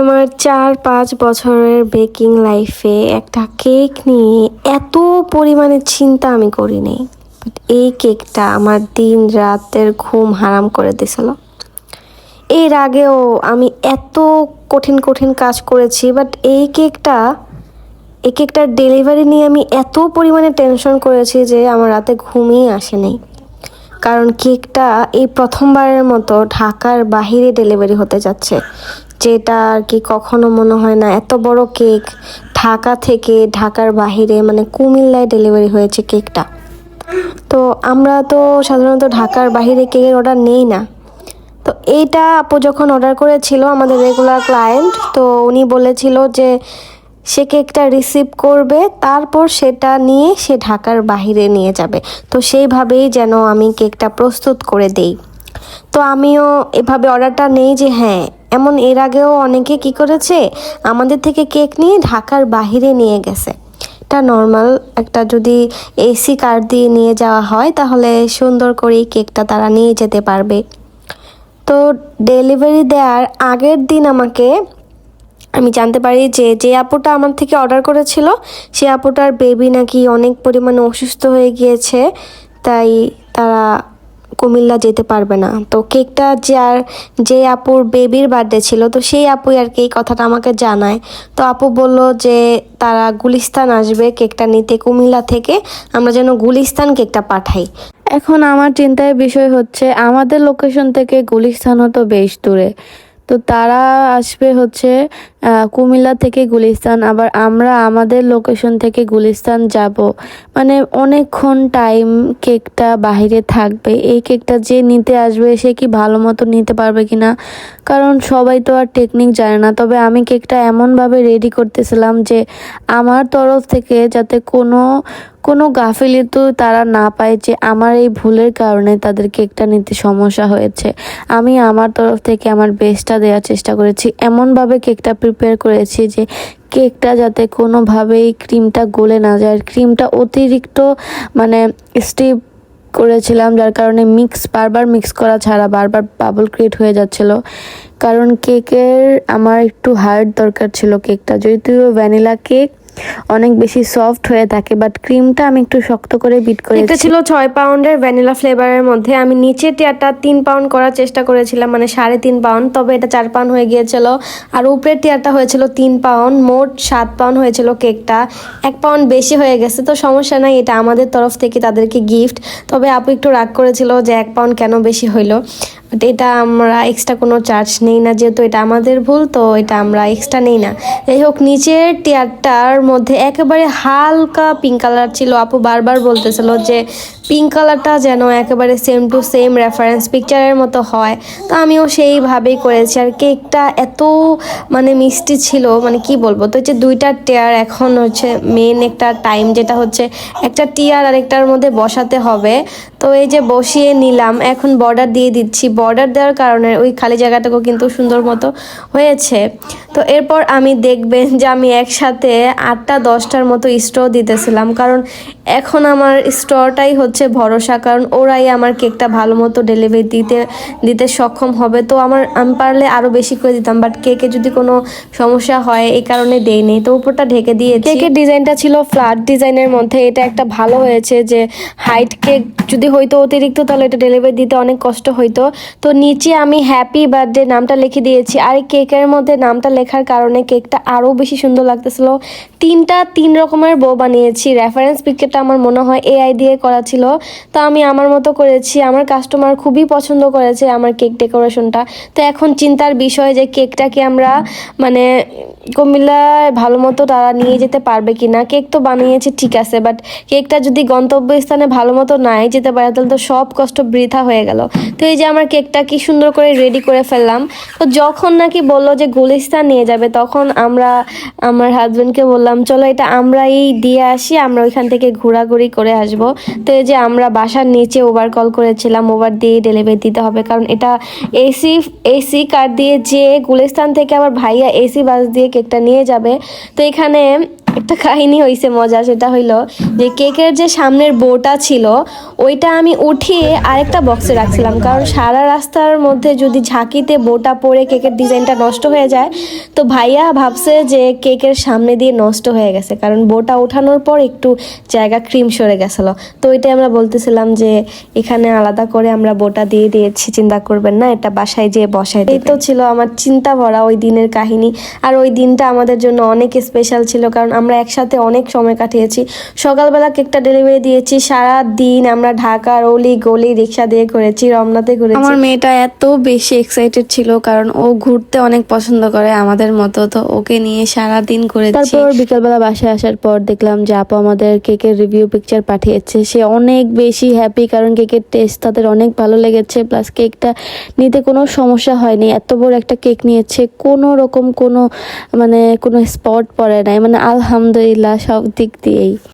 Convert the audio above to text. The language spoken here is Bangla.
আমার চার পাঁচ বছরের বেকিং লাইফে একটা কেক নিয়ে এত পরিমাণে চিন্তা আমি করিনি। এই কেকটা আমার দিন রাতের ঘুম হারাম করে দিছিল। এর আগেও আমি এত কঠিন কঠিন কাজ করেছি বাট এই কেকটা এই কেকটার ডেলিভারি নিয়ে আমি এত পরিমাণে টেনশন করেছি যে আমার রাতে ঘুমই আসেনি। কারণ কেকটা এই প্রথমবারের মতো ঢাকার বাহিরে ডেলিভারি হতে যাচ্ছে। যেটা আর কি কখনো মনে হয় না। এত বড় কেক, ঢাকা থেকে ঢাকার বাহিরে মানে কুমিল্লায় ডেলিভারি হয়েছে কেকটা। তো আমরা তো সাধারণত ঢাকার বাহিরে কেকের অর্ডার নেই না। তো এইটা আপু যখন অর্ডার করেছিল আমাদের রেগুলার ক্লায়েন্ট তো উনি বলেছিল যে সে কেকটা রিসিভ করবে, তারপর সেটা নিয়ে সে ঢাকার বাহিরে নিয়ে যাবে। তো সেইভাবেই যেন আমি কেকটা প্রস্তুত করে দেই। তো আমিও এভাবে অর্ডারটা নেই যে হ্যাঁ এমন এর আগেও অনেকে কি করেছে? আমাদের থেকে কেক নিয়ে ঢাকার বাহিরে নিয়ে গেছে। এটা নর্মাল একটা যদি এসি কার দিয়ে নিয়ে যাওয়া হয়, তাহলে সুন্দর করেই কেকটা তারা নিয়ে যেতে পারবে। তো ডেলিভারি দেওয়ার আগের দিন আমাকে, আমি জানতে পারি যে যে আপুটা আমার থেকে অর্ডার করেছিল, সে আপুটার বেবি নাকি অনেক পরিমাণে অসুস্থ হয়ে গিয়েছে, তাই তারা কুমিল্লা যেতে পারবে না। তো কেকটা যে আর, যে আপুর বেবির বার্থডে ছিল, তো সেই আপুই আর কি এই কথাটা আমাকে জানায়। তো আপু বলল যে তারা গুলিস্তান আসবে কেকটা নিতে কুমিল্লা থেকে, আমরা যেন গুলিস্তান কেকটা পাঠাই। এখন আমার চিন্তায় বিষয় হচ্ছে, আমাদের লোকেশন থেকে গুলিস্তানও তো বেশ দূরে। তো তারা আসবে হচ্ছে কুমিল্লা থেকে গুলিস্তান। আবার আমরা আমাদের লোকেশন থেকে গুলিস্তান যাব। মানে অনেকক্ষণ টাইম কেকটা বাইরে থাকবে। এই কেকটা যে নিতে আসবে, সে কি ভালো মতো নিতে পারবে কিনা? কারণ সবাই তো আর টেকনিক জানে না। তবে আমি কেকটা এমনভাবে রেডি করতেছিলাম যে, আমার তরফ থেকে যাতে কোনো কোনো গাফিলি তো তারা না পায় যে আমার এই ভুলের কারণে তাদের কেকটা নিতে সমস্যা হয়েছে। আমি আমার তরফ থেকে আমার বেস্টটা দেওয়ার চেষ্টা করেছি। এমনভাবে কেকটা প্রিপেয়ার করেছি যে কেকটা যাতে কোনোভাবেই ক্রিমটা গলে না যায়। ক্রিমটা অতিরিক্ত মানে স্টিপ করেছিলাম, যার কারণে মিক্স বারবার মিক্স করা ছাড়া বারবার বাবল ক্রিয়েট হয়ে যাচ্ছিল। কারণ কেকের আমার একটু হার্ড দরকার ছিল কেকটা। যদিও ভ্যানিলা কেক অনেক বেশি সফট হয়ে থাকে বাট ক্রিমটা আমি একটু শক্ত করে বিট এটা ছিল ছয় পাউন্ডের ভ্যানিলা ফ্লেভারের মধ্যে। আমি নিচে টিয়ারটা তিন পাউন্ড করার চেষ্টা করেছিলাম মানে সাড়ে তিন পাউন্ড তবে এটা চার পাউন্ড হয়ে গিয়েছিল। আর উপরের টিয়ারটা হয়েছিল তিন পাউন্ড মোট সাত পাউন্ড হয়েছিল কেকটা এক পাউন্ড বেশি হয়ে গেছে, তো সমস্যা নাই, এটা আমাদের তরফ থেকে তাদেরকে গিফট তবে আপু একটু রাগ করেছিল যে এক পাউন্ড কেন বেশি হইল। এটা আমরা এক্সট্রা কোনো চার্জ নেই না, যেহেতু এটা আমাদের ভুল, তো এটা আমরা এক্সট্রা নেই না। যাই হোক, নিচের টিয়ারটার মধ্যে একেবারে হালকা পিঙ্ক কালার ছিল। আপু বারবার বলতেছিল যে পিঙ্ক কালারটা যেন একেবারে সেম টু সেম রেফারেন্স পিকচারের মতো হয়। তো আমিও সেইভাবেই করেছি। আর কেকটা এত মানে মিষ্টি ছিল মানে কি বলব? তো যে দুইটা টিয়ার এখন হচ্ছে মেন একটা টাইম যেটা হচ্ছে একটা টিয়ার আর একটার মধ্যে বসাতে হবে। তো এই যে বসিয়ে নিলাম, এখন বর্ডার দিয়ে দিচ্ছি বর্ডার দেওয়ার কারণে ওই খালি জায়গাটাকেও কিন্তু সুন্দর মতো হয়েছে। তো এরপর আমি দেখবেন যে আমি একসাথে আটটা, দশটার মতো স্ট্র দিতেছিলাম। কারণ এখন আমার স্ট্রটাই হচ্ছে ভরসা। কারণ ওরাই আমার কেকটা ভালো মতো ডেলিভারি দিতে দিতে সক্ষম হবে। তো আমার, আমি পারলে আরও বেশি করে দিতাম। বাট কেকে যদি কোনো সমস্যা হয়, এই কারণে দেইনি। তো উপরটা ঢেকে দিয়েছি। কেকের ডিজাইনটা ছিল ফ্ল্যাট ডিজাইনের মধ্যে। এটা একটা ভালো হয়েছে যে হাইট কেক যদি হয়তো অতিরিক্ত, তাহলে এটা ডেলিভারি দিতে অনেক কষ্ট হইতো। তো নিচে আমি হ্যাপি বার্থডে নামটা লিখে দিয়েছি। আর এই কেকের মধ্যে নামটা লেখার কারণে কেকটা আরও বেশি সুন্দর লাগতেছিল। তিনটা তিন রকমের বউ বানিয়েছি। রেফারেন্স পিকচারটা আমার মনে হয় এআই দিয়ে করা ছিল। তো আমি আমার মতো করেছি। আমার কাস্টমার খুবই পছন্দ করেছে আমার কেক ডেকোরেশনটা। তো এখন চিন্তার বিষয় যে কেকটাকে আমরা মানে কুমিল্লায় ভালো মতো তারা নিয়ে যেতে পারবে কি না কেক তো বানিয়েছে, ঠিক আছে। বাট কেকটা যদি গন্তব্যস্থানে ভালো মতো নাই যেতে পারে, তাহলে তো সব কষ্ট বৃথা হয়ে গেল। তো এই যে আমার কেকটা কি সুন্দর করে রেডি করে ফেললাম। তো যখন নাকি বলল যে গুলিস্তান নিয়ে যাবে, তখন আমরা, আমার হাজব্যান্ডকে বললাম, চলো এটা আমরাই দিয়ে আসি, আমরা ওইখান থেকে ঘোরাঘুরি করে আসব। তো এই যে আমরা বাসার নিচে ওভার কল করেছিলাম ওভার দিয়ে ডেলিভারি দিতে হবে, কারণ এটা এসি এসি কার দিয়ে যে গুলিস্তান থেকে আবার ভাইয়া এসি বাস দিয়ে কেকটা নিয়ে যাবে। তো এখানে একটা কাহিনী হয়েছে মজা সেটা হইল যে কেকের যে সামনের বোটা ছিল ওইটা আমি উঠিয়ে আরেকটা বক্সে রাখছিলাম। কারণ সারা রাস্তার মধ্যে যদি ঝাঁকিতে বোটা পড়ে কেকের ডিজাইনটা নষ্ট হয়ে যায় তো ভাইয়া ভাবছে যে কেকের সামনে দিয়ে নষ্ট হয়ে গেছে। কারণ বোটা ওঠানোর পর একটু জায়গা ক্রিম সরে গেছিল। তো ওইটাই আমরা বলতেছিলাম যে এখানে আলাদা করে আমরা বোটা দিয়ে দিয়েছি চিন্তা করবেন না এটা বাসায় যেয়ে বসায় এই তো ছিল আমার চিন্তা ভরা ওই দিনের কাহিনী। আর ওই দিনটা আমাদের জন্য অনেক স্পেশাল ছিল কারণ আমরা একসাথে অনেক সময় কাটিয়েছি। সকালবেলা কেকটা ডেলিভারি দিয়েছি। সারা দিন আমরা ঢাকার অলি গলি রিক্সা দিয়ে ঘুরেছি রমনাতে ঘুরেছি। আমার মেয়েটা এত বেশি এক্সাইটেড ছিল কারণ ও ঘুরতে অনেক পছন্দ করে আমাদের মতো তো ওকে নিয়ে সারা দিন করেছি তারপর বিকালবেলা বাসায় আসার পর দেখলাম যে আপু আমাদের কেকের রিভিউ পিকচার পাঠিয়েছে। সে অনেক বেশি হ্যাপি কারণ কেকের টেস্ট তাদের অনেক ভালো লেগেছে। প্লাস কেকটা নিতে কোনো সমস্যা হয়নি। এত বড় একটা কেক নিয়েছে। কোনো রকম কোনো মানে কোনো স্পট পড়ে নাই। মানে আলহামদুলিল্লাহ সব দিক দিয়েই।